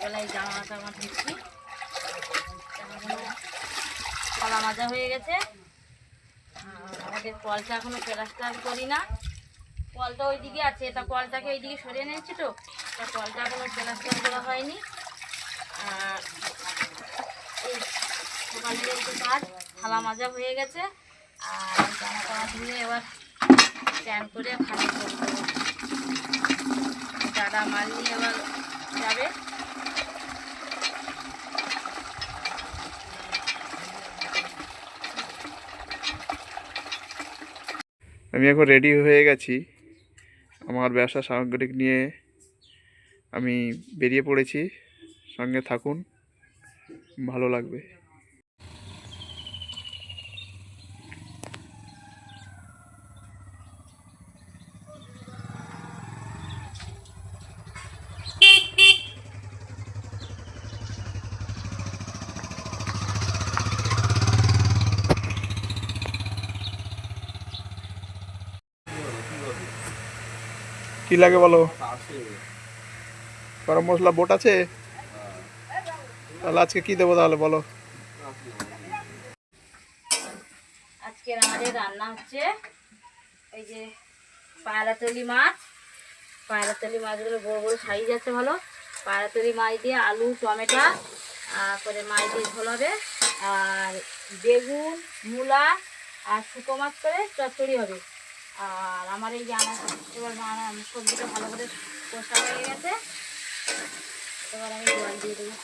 সকালবেলায় জামা টামা ধুচ্ছি। কলা মাজা হয়ে গেছে। আমাদের কলটা এখনও প্লাস্টার করি না। কলটা ওইদিকে আছে, তা কলটাকে ওইদিকে সরিয়ে নিয়েছি তো। তা কলটা এখনও প্লাস্টার করা হয়নি। আর এই সকালের একটু কাজ, থালা মাজা হয়ে গেছে। আর জামা টামা ধুয়ে এবার স্ট্যান্ড করে খালি করব। দাদা মাল নিয়ে এবার যাবে। আমি এখন রেডি হয়ে গেছি। আমার ব্যবসা সামগ্রিক নিয়ে আমি বেরিয়ে পড়েছি। সঙ্গে থাকুন, ভালো লাগবে। কি লাগে বলো? গরম মশলা বোট আছে? তাহলে আজকে কি দেবো তাহলে বলো? আজকের আমাদের রান্না হচ্ছে এই যে পায়রাতলি মাছ। পায়রাতলি মাছগুলো বড় বড় সাইজ আছে ভালো পায়রাতলি মাছ দিয়ে আলু, টমেটো, তারপরে মাছ দিয়ে ঝোল হবে। আর বেগুন, মূলা আর শুকো মাছ করে চচ্চড়ি হবে। আর আমার এই যে এবার সবজিটা ভালো করে কষা হয়ে গেছে। এবার আমি জল দিয়ে দেবো।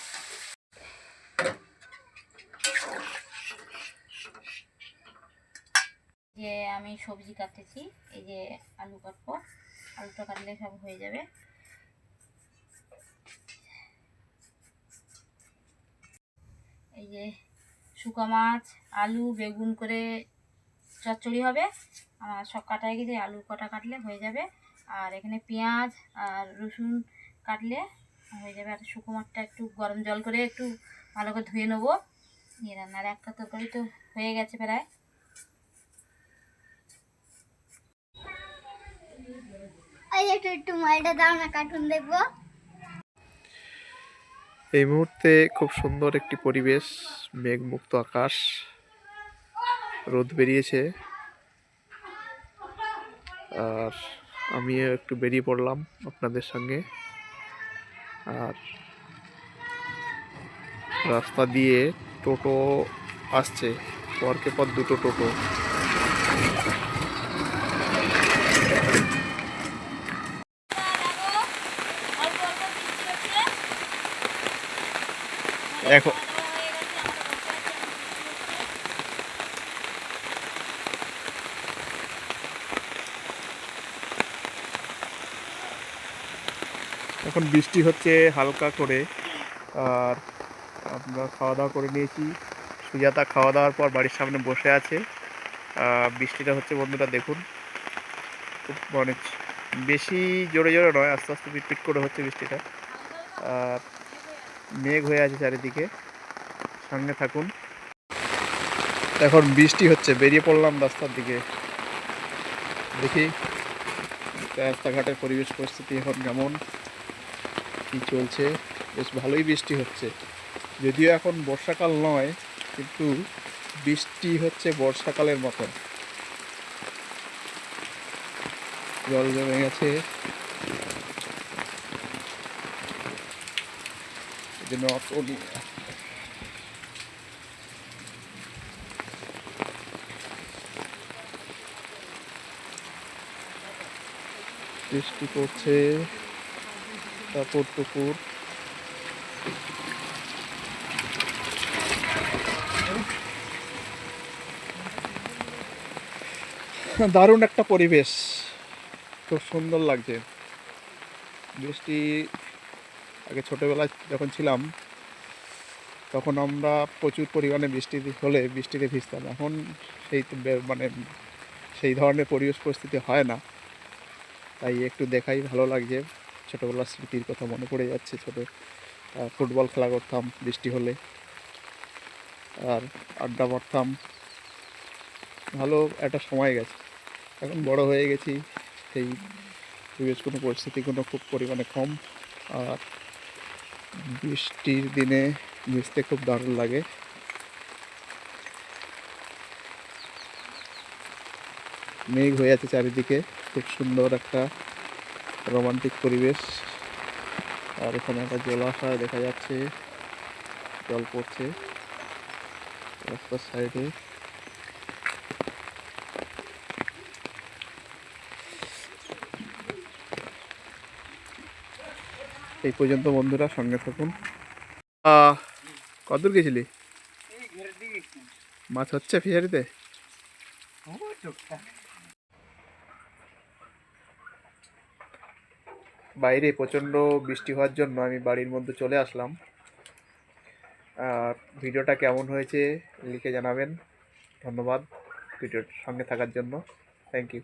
যে আমি সবজি কাটতেছি, এই যে আলু কাটবো। আলুটা কাটলে সব হয়ে যাবে। এই যে শুকা মাছ, আলু, বেগুন করে চচ্চড়ি হবে। আমার সব কাটা হয়ে গেছে আলু কটা কাটলে হয়ে যাবে। আর এখানে পেঁয়াজ আর রসুন কাটলে হয়ে যাবে। আর শুকো মাছটা একটু গরম জল করে একটু ভালো করে ধুয়ে নেব। নিয়ে রান্নার একটা তরকারি তো হয়ে গেছে প্রায়। একটু একটু মালটা দাও না কার্টুন দেখব। এই মুহূর্তে খুব সুন্দর একটি পরিবেশ মেঘমুক্ত আকাশ রোদ বেরিয়েছে। আর আমিও একটু বেরিয়ে পড়লাম আপনাদের সঙ্গে। আর রাস্তা দিয়ে টোটো আসছে পরকে পর দুটো টোটো। এখন এখন বৃষ্টি হচ্ছে হালকা করে। আর আমরা খাওয়া দাওয়া করে নিয়েছি। সুজাতা খাওয়া দাওয়ার পর বাড়ির সামনে বসে আছে। বৃষ্টিটা হচ্ছে, বন্ধুরা দেখুন। খুব মানে বেশি জোরে জোরে নয়, আস্তে আস্তে পিটপিট করে হচ্ছে বৃষ্টিটা। আর মেঘ হয়ে আছে চারিদিকে। সঙ্গে থাকুন। এখন বৃষ্টি হচ্ছে, বেরিয়ে পড়লাম রাস্তার দিকে। দেখি রাস্তাঘাটের পরিবেশ পরিস্থিতি এখন কেমন। কি চলছে, বেশ ভালোই বৃষ্টি হচ্ছে। যদিও এখন বর্ষাকাল নয়, কিন্তু বৃষ্টি হচ্ছে বর্ষাকালের মতন। জল জমে গেছে। বৃষ্টি পড়ছে। তারপর পুকুর দারুণ একটা পরিবেশ। খুব সুন্দর লাগছে। বৃষ্টি, আগে ছোটোবেলায় যখন ছিলাম, তখন আমরা প্রচুর পরিমাণে বৃষ্টি হলে বৃষ্টিতে ভিজতাম। এখন সেই মানে সেই ধরনের পরিবেশ পরিস্থিতি হয় না। তাই একটু দেখাই ভালো লাগছে। ছোটোবেলার স্মৃতির কথা মনে পড়ে যাচ্ছে ছোটো ফুটবল খেলা করতাম বৃষ্টি হলে, আর আড্ডা মারতাম। ভালো একটা সময় গেছে। এখন বড় হয়ে গেছি, সেই পরিবেশ কোনো পরিস্থিতি কোনো খুব পরিমাণে কম, আর বৃষ্টির দিনে ভিজতে খুব দারুণ লাগে। মেঘ হয়ে আছে চারিদিকে, খুব সুন্দর একটা রোমান্টিক পরিবেশ। আর এখানে একটা জলাশয় দেখা যাচ্ছে জল পড়ছে রাস্তার সাইডে। এই পর্যন্ত বন্ধুরা সঙ্গে থাকুন। আহ, কতদূর গেছিলি? মাছ হচ্ছে ফিশারিতে? বাইরে প্রচণ্ড বৃষ্টি হওয়ার জন্য আমি বাড়ির মধ্যে চলে আসলাম। আর ভিডিওটা কেমন হয়েছে লিখে জানাবেন। ধন্যবাদ ভিডিওর সঙ্গে থাকার জন্য। Thank you